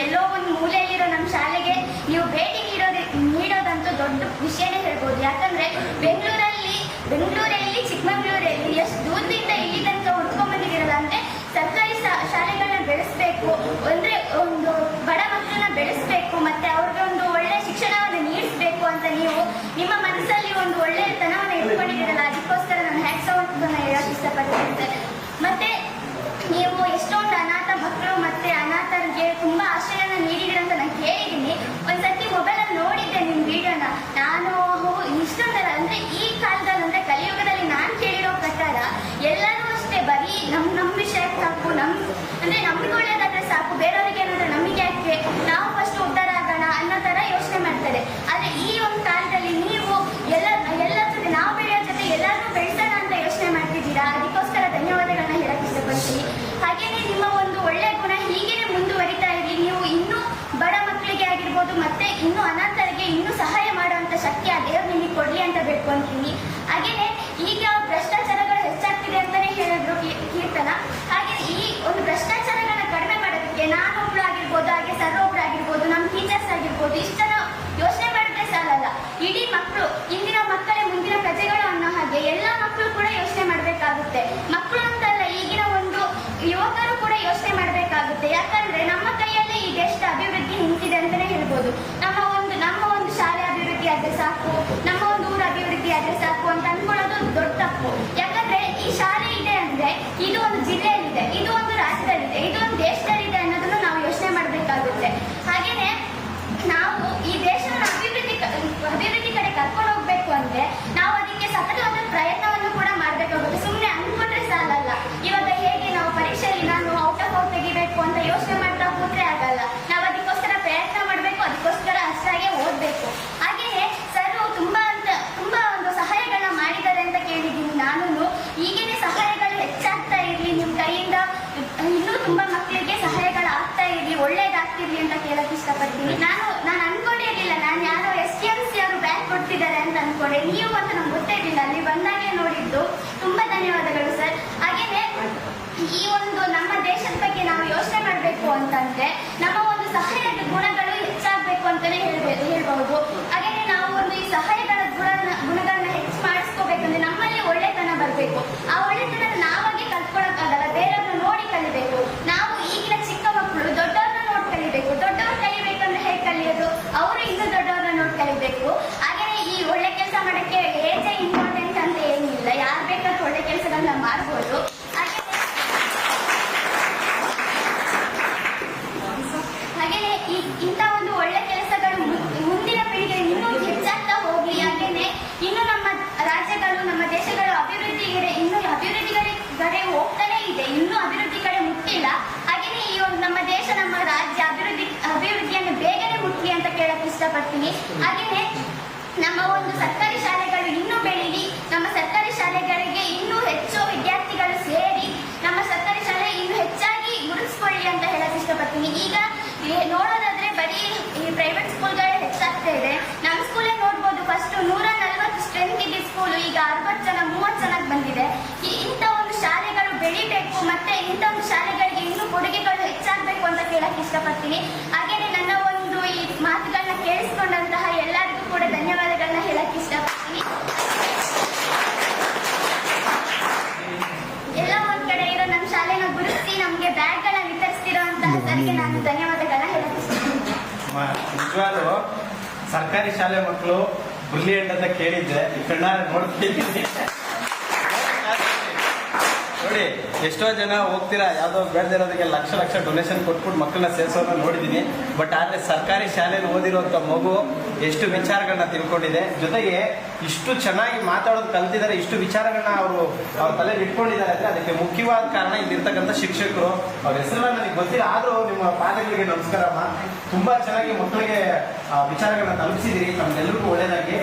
ಎಲ್ಲೋ ಒಂದು ಮೂಲೆಯಲ್ಲಿರೋ ನಮ್ಮ ಶಾಲೆಗೆ ನೀವು ಭೇಟಿ ನೀಡೋದು ನೀಡೋದಂತೂ ದೊಡ್ಡ ವಿಷಯನೇ ಹೇಳ್ಬೋದು. ಯಾಕಂದ್ರೆ ಬೆಂಗಳೂರಲ್ಲಿ ಬೆಂಗಳೂರಲ್ಲಿ ಚಿಕ್ಕಮಗಳೂರಲ್ಲಿ ಎಷ್ಟು ದೂರದಿಂದ ಇಲ್ಲಿ ತನಕ ಹುಡ್ಕೊಂಡ್ ಬಂದಿದ್ದೀರಲ್ಲ ಅಂದ್ರೆ ಸರ್ಕಾರಿ ಶಾ- ಶಾಲೆಗಳನ್ನ ಬೆಳೆಸ್ಬೇಕು ಅಂದ್ರೆ ಒಂದು ಬಡ ಮಕ್ಕಳನ್ನ ಬೆಳೆಸ್ಬೇಕು ಮತ್ತೆ ಅವ್ರಿಗೆ ಒಂದು ಒಳ್ಳೆ ಶಿಕ್ಷಣವನ್ನು ನೀಡಿಸ್ಬೇಕು ಅಂತ ನೀವು ನಿಮ್ಮ ಮನಸ್ಸಲ್ಲಿ ಒಂದು ಒಳ್ಳೆತನವನ್ನು ಇಟ್ಕೊಂಡಿದ್ದೀರಲ್ಲ ಅದಕ್ಕೋಸ್ಕರ ನಾನು ಹ್ಯಾಟ್ಸ್ ಔಟ್ ಹೇಳಕ್ ಇಷ್ಟಪಡ್ತೀನಿ ಸರ್ ಮತ್ತೆ ನೀವು ಎಷ್ಟೊಂದು ಅನಾಥ ಮಕ್ಕಳು ಮತ್ತೆ ಅನಾಥರಿಗೆ ತುಂಬಾ ಆಶ್ರಯನ ನೀಡಿದಿರ ಅಂತ ನಾನು ಕೇಳಿದ್ದೀನಿ ಒಂದ್ಸತಿ ಮೊಬೈಲ್ ಅಲ್ಲಿ ನೋಡಿದ್ದೆ ನಿಮ್ ವಿಡಿಯೋನ ನಾನು ಹೋ- Más ಇಷ್ಟಪಡ್ತೀನಿ. ನಾನು ನಾನು ಅನ್ಕೊಂಡಿರ್ಲಿಲ್ಲ ನಾನು ಯಾರೋ ಎಸ್ ಟಿ ಎಂ ಸಿ ಅವರು ಬ್ಯಾಂಕ್ ಕೊಡ್ತಿದ್ದಾರೆ ಅಂತ ಅನ್ಕೊಂಡೆ. ನೀವು ಅಂತ ನಂಗೆ ಗೊತ್ತೇ ಇರಲಿಲ್ಲ. ಅಲ್ಲಿ ಬಂದಾಗೆ ನೋಡಿದ್ದು. ತುಂಬಾ ಧನ್ಯವಾದಗಳು ಸರ್. ಹಾಗೇನೆ ಈ ಒಂದು ನಮ್ಮ ದೇಶದ ಬಗ್ಗೆ ನಾವು ಯೋಚನೆ ಮಾಡಬೇಕು ಅಂತಂದ್ರೆ ನಮ್ಮ ಒಂದು ಸಹಾಯದ ಗುಣಗಳು ಹೆಚ್ಚಾಗಬೇಕು ಅಂತಾನೆ ಹೇಳ್ಬೇಕು ಹೇಳ್ಬಹುದು. ಹಾಗೇನೆ ಕೆಲಸಗಳನ್ನ ಮಾಡ್ಬೋದು. ಹಾಗೆಯೇ ಇಂಥ ಒಂದು ಒಳ್ಳೆ ಕೆಲಸಗಳು ಮುಂದಿನ ಪೀಳಿಗೆ ಇನ್ನೂ ಹೆಚ್ಚಾಗ್ತಾ ಹೋಗ್ಲಿ. ಹಾಗೇನೆ ಇನ್ನು ನಮ್ಮ ರಾಜ್ಯಗಳು, ನಮ್ಮ ದೇಶಗಳು ಅಭಿವೃದ್ಧಿ ಇನ್ನು ಅಭಿವೃದ್ಧಿ ಕಡೆ ಕಡೆ ಹೋಗ್ತಾನೆ ಇದೆ. ಇನ್ನೂ ಅಭಿವೃದ್ಧಿ ಕಡೆ ಮುಟ್ಟಿಲ್ಲ. ಹಾಗೇನೆ ಈ ಒಂದು ನಮ್ಮ ದೇಶ, ನಮ್ಮ ರಾಜ್ಯ ಅಭಿವೃದ್ಧಿ, ಅಭಿವೃದ್ಧಿಯನ್ನು ಬೇಗನೆ ಮುಟ್ಲಿ ಅಂತ ಕೇಳಕ್ ಇಷ್ಟಪಡ್ತೀನಿ. ಹಾಗೇನೆ ನಮ್ಮ ಒಂದು ಸರ್ಕಾರಿ ಶಾಲೆಗಳು ಇನ್ನೂ ಬೆಳೀಲಿ, ನಮ್ಮ ಸರ್ಕಾರಿ ಶಾಲೆಗಳಿಗೆ ಇನ್ನೂ ಹೆಚ್ಚು ವಿದ್ಯಾರ್ಥಿಗಳು ಸೇರಿ ನಮ್ಮ ಸರ್ಕಾರಿ ಶಾಲೆ ಇನ್ನೂ ಹೆಚ್ಚಾಗಿ ಗುರುತಿಸ್ಕೊಳ್ಳಿ ಅಂತ ಹೇಳಕ್ ಇಷ್ಟಪಡ್ತೀನಿ. ಈಗ ನೋಡೋದಾದ್ರೆ ಬರೀ ಈ ಪ್ರೈವೇಟ್ ಸ್ಕೂಲ್ಗಳೇ ಹೆಚ್ಚಾಗ್ತಾ ಇದೆ. ನಮ್ಮ ಸ್ಕೂಲೇ ನೋಡ್ಬೋದು ಫಸ್ಟ್ ನೂರ ನಲ್ವತ್ತು ಸ್ಟ್ರೆಂತ್ ಇದೆ ಸ್ಕೂಲು ಈಗ ಅರವತ್ತು ಜನ, ಮೂವತ್ತು ಜನಕ್ಕೆ ಬಂದಿದೆ. ಇಂಥ ಒಂದು ಶಾಲೆಗಳು ಬೆಳಿಬೇಕು, ಮತ್ತೆ ಇಂಥ ಒಂದು ಶಾಲೆಗಳಿಗೆ ಇನ್ನೂ ಕೊಡುಗೆಗಳು ಹೆಚ್ಚಾಗಬೇಕು ಅಂತ ಕೇಳಕ್ ಇಷ್ಟಪಡ್ತೀನಿ ಹಾಗೇನೆ ನನ್ನ ಒಂದು ಈ ಮಾತುಗಳನ್ನ ಕೇಳಿಸ್ಕೊಂಡಂತಹ ಎಲ್ಲರಿಗೂ ಕೂಡ ಧನ್ಯವಾದಗಳನ್ನ ಹೇಳಕ್ ಇಷ್ಟಪಡ್ತೀನಿ ಎಲ್ಲ ಒಂದ್ ಕಡೆ ಇರೋ ನಮ್ಮ ಶಾಲೆನ ಗುರುತಿಸಿ ನಮ್ಗೆ ಬ್ಯಾಗ್ಗಳನ್ನ ವಿತರಿಸ್ತಿರೋಂತಹ ಸರ್ಗೆ ನಾನು ಧನ್ಯವಾದಗಳನ್ನ ಹೇಳಕ್ ಮ- ಸರ್ಕಾರಿ ಶಾಲೆ ಮಕ್ಕಳು ಬ್ರಿಲಿಯಂಟ್ ಅಂತ ಕೇಳಿದ್ದೆ. ಈ ಕಣ್ಣಾರೆ ನೋಡ್ತಿದ್ದೀನಿ ನೋಡಿ, ಎಷ್ಟೋ ಜನ ಹೋಗ್ತೀರಾ, ಯಾವುದೋ ಬೇಡದಿರೋದಕ್ಕೆ ಲಕ್ಷ ಲಕ್ಷ ಡೊನೇಷನ್ ಕೊಟ್ಬಿಟ್ಟು ಮಕ್ಕಳನ್ನ ಸೇರಿಸೋದನ್ನ ನೋಡಿದ್ದೀನಿ. ಬಟ್ ಆದರೆ ಸರ್ಕಾರಿ ಶಾಲೆಯಲ್ಲಿ ಓದಿರೋಂಥ ಮಗು ಎಷ್ಟು ವಿಚಾರಗಳನ್ನ ತಿಳ್ಕೊಂಡಿದೆ. ಜೊತೆಗೆ ಇಷ್ಟು ಚೆನ್ನಾಗಿ ಮಾತಾಡೋದು ಕಲ್ತಿದ್ದಾರೆ, ಇಷ್ಟು ವಿಚಾರಗಳನ್ನ ಅವರು ಅವ್ರ ತಲೆ ಇಟ್ಕೊಂಡಿದ್ದಾರೆ ಅಂದ್ರೆ ಅದಕ್ಕೆ ಮುಖ್ಯವಾದ ಕಾರಣ ಇಲ್ಲಿರ್ತಕ್ಕಂಥ ಶಿಕ್ಷಕರು. ಅವ್ರ ಹೆಸರನ್ನ ನನಗೆ ಗೊತ್ತಿಲ್ಲ, ಆದರೂ ನಿಮ್ಮ ಪಾದಗಳಿಗೆ ನಮಸ್ಕಾರಮ್ಮ ತುಂಬಾ ಚೆನ್ನಾಗಿ ಮಕ್ಕಳಿಗೆ ವಿಚಾರಗಳನ್ನ ತಲುಪಿಸಿದಿರಿ ನಮ್ಗೆಲ್ರಿಗೂ ಒಳ್ಳೇದಾಗಿ